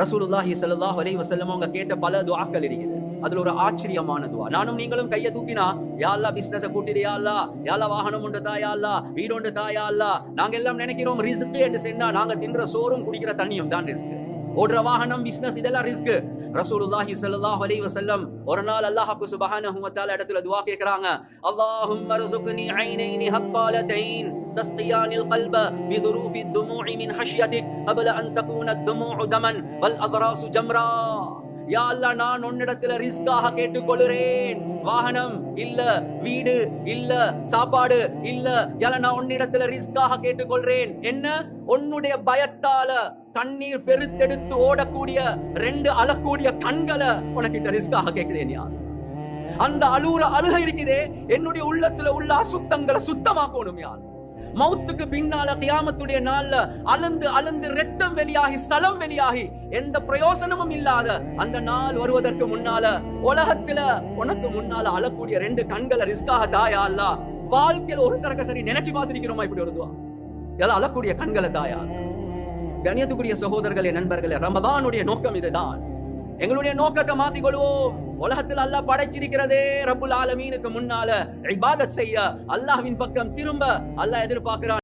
ரசூலுல்லாஹி சல்லாஹ் அலைஹி வசல்லம் அவங்க கேட்ட பல துவாக்கள் இருக்குது. அதுல ஒரு ஆச்சரியமான துவா. நானும் நீங்களும் கையை தூக்கினா யாழ்லா அல்லாஹ் பிசினஸ கூட்டிடு யாழ்லா அல்லாஹ். வாகனம் உண்டு தா யாழ்லா வீடு உண்டு தா யாழ்லா நாங்க எல்லாம் நினைக்கிறோம் ரிஸ்க் என்று சொன்னா நாங்க தின்ற சோறும் குடிக்கிற தண்ணியும் தான் ரிஸ்க் ஓடுற வாகனம் பிசினஸ் இதெல்லாம் ரிஸ்க் ரசூலுல்லாஹி ஸல்லல்லாஹு அலைஹி வஸல்லம் ஒரு நாள் அல்லாஹ் சுப்ஹானஹு வ தஆலா இடத்துல துஆ கேக்குறாங்க. அல்லாஹும்ம ரசுக்னி ஐனைனி ஹக்காலத்தைன் تسقيان القلب بظروف الدموع من خشيتك قبل أن تكون الدموع دما والأضراس جمرا யா அல்லாஹ் நான் உன்னிடத்துல ரிஸ்காக கேட்டுக்கொள்கிறேன் வாகனம் இல்ல வீடு இல்ல சாப்பாடு இல்ல யால நான் உன்னிடத்துல ரிஸ்காக கேட்டுக்கொள்றேன் என்ன உன்னுடைய பயத்தால கண்ணீர் பெருத்தெடுத்து ஓடக்கூடிய ரெண்டு அழக்கூடிய கண்களை உனக்கிட்ட ரிஸ்காக கேட்கிறேன் யார் அந்த அழுற அழுகை இருக்குதே என்னுடைய உள்ளத்துல உள்ள அசுத்தங்களை சுத்தமாக்கணும் யார் மௌத்துக்கு பின்னால கியாமத்துடைய நாள்ல அலந்து அலந்து ரத்தம் வெளியாகி ஸ்தலம் வெளியாகி எந்த பிரயோசனமும் இல்லாத அந்த நாள் வருவதற்கு முன்னால உலகத்துல உனக்கு முன்னால அழக்கூடிய ரெண்டு கண்களை ரிஸ்காக தாயா அல்ல. வாழ்க்கையில ஒரு தரக்க சரி நினைச்சு பார்த்திருக்கிறோமா இப்படி வருதுவா எல்லாம் அழக்கூடிய கண்களை தாயா கணியத்துக்குரிய சகோதரர்களே நண்பர்களே ரமதானுடைய நோக்கம் இதுதான். எங்களுடைய நோக்கத்தை மாத்திக் கொள்வோம் உலகத்தில் அல்லாஹ் படைச்சிருக்கிறதே ரபுல் ஆலமீனுக்கு முன்னால இபாதத் செய்ய. அல்லாஹ்வின் பக்கம் திரும்ப அல்லாஹ் எதிர்பார்க்கிறான்.